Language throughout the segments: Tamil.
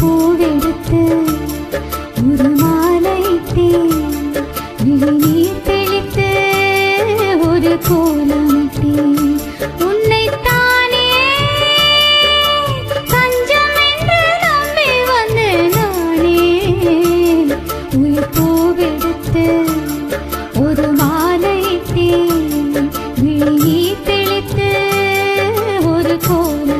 பூவெடுத்து ஒரு மாலைத்தே நீர் தெளித்து ஒரு கோலமிட்டே உன்னை ஒரு மாலைத்தே விழி தெளித்து ஒரு கோலம்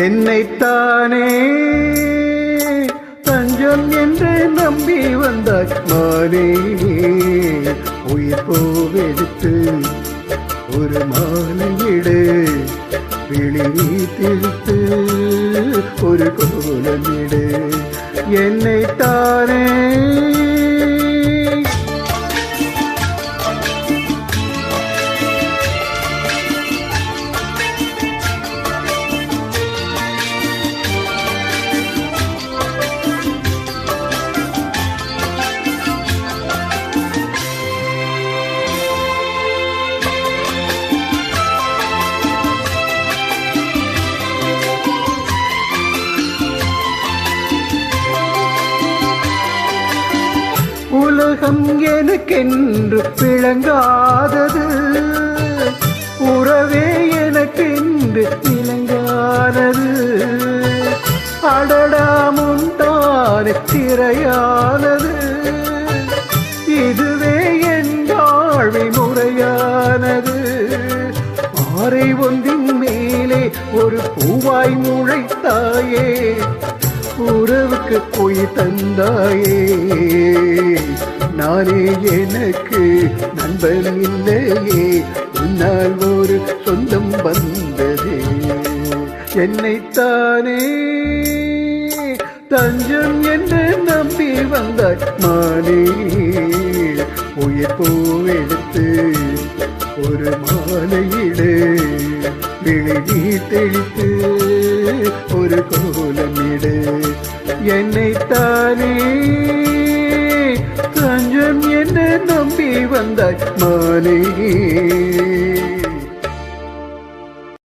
என்னைத்தானே? தஞ்சம் என்று நம்பி வந்த மானே உயிர் போவெடுத்து ஒரு மாலையிடு விழி திழித்து ஒரு கோலமிடு என்னைத்தானே உலகம் எனக்கென்று விளங்காதது. உறவே எனக்கென்று விளங்கானது அடடாமுண்டான திரையானது. இதுவே என் வாழ்வை முறையானது. பாறை ஒன்றின் மேலே ஒரு பூவாய் முளைத்தாயே. உறவுக்கு போய் தந்தாயே. நானே எனக்கு நண்பன் இல்லையே. உன்னால் ஒரு சொந்தம் வந்ததே. என்னைத்தானே தஞ்சம் என்று நம்பி வந்தாய் மானே. உயிர் பூவெடுத்து ஒரு மாலையிடு விழுதி தெளித்து ஒரு கோலமிடு. தானே தஞ்சம் என்று நம்பி வந்தாய் மாலையே